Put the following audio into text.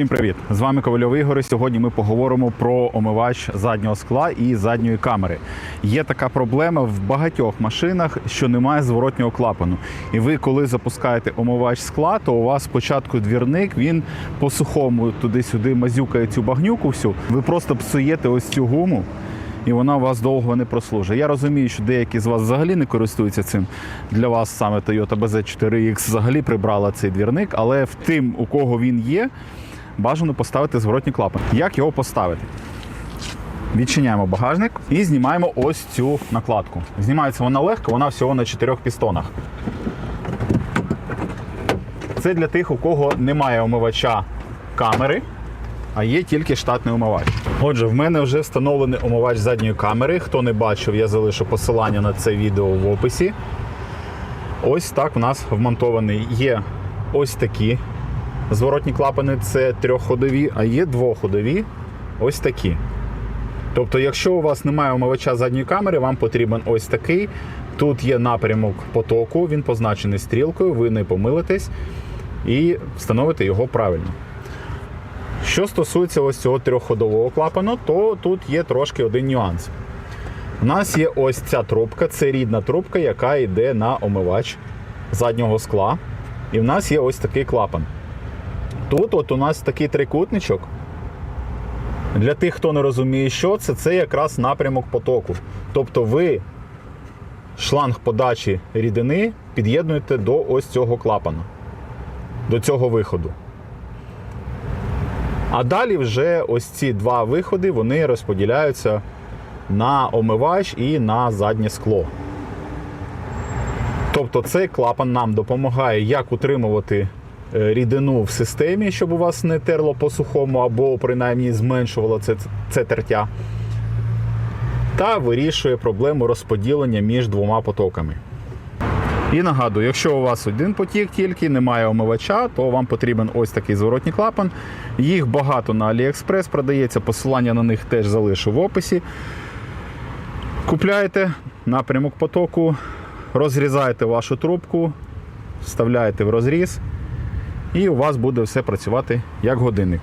Всім привіт! З вами Ковальов Ігор. Сьогодні ми поговоримо про омивач заднього скла і задньої камери. Є така проблема в багатьох машинах, що немає зворотнього клапану. І ви, коли запускаєте омивач скла, то у вас спочатку двірник він по сухому туди-сюди мазюкає цю багнюку всю. Ви просто псуєте ось цю гуму. І вона у вас довго не прослужить. Я розумію, що деякі з вас взагалі не користуються цим. Для вас саме Toyota BZ4X взагалі прибрала цей двірник, але в тим, у кого він є, бажано поставити зворотній клапан. Як його поставити? Відчиняємо багажник і знімаємо ось цю накладку. Знімається вона легко, вона всього на чотирьох пістонах. Це для тих, у кого немає омивача камери, а є тільки штатний омивач. Отже, в мене вже встановлений омивач задньої камери. Хто не бачив, я залишу посилання на це відео в описі. Ось так в нас вмонтований. Є ось такі зворотні клапани, це трьохходові, а є двоходові. Ось такі. Тобто, якщо у вас немає омивача задньої камери, вам потрібен ось такий. Тут є напрямок потоку, він позначений стрілкою, ви не помилитесь і встановите його правильно. Що стосується ось цього трьохходового клапану, то тут є трошки один нюанс. У нас є ось ця трубка, це рідна трубка, яка йде на омивач заднього скла. І в нас є ось такий клапан. Тут от у нас такий трикутничок. Для тих, хто не розуміє, що це, це якраз напрямок потоку. Тобто ви шланг подачі рідини під'єднуєте до ось цього клапану, до цього виходу. А далі вже ось ці два виходи вони розподіляються на омивач і на заднє скло. Тобто цей клапан нам допомагає як утримувати рідину в системі, щоб у вас не терло по сухому, або принаймні зменшувало це, це тертя. Та вирішує проблему розподілення між двома потоками. І нагадую, якщо у вас один потік тільки, немає омивача, то вам потрібен ось такий зворотній клапан. Їх багато на AliExpress продається, посилання на них теж залишу в описі. Купляєте напрямок потоку, розрізаєте вашу трубку, вставляєте в розріз, і у вас буде все працювати як годинник.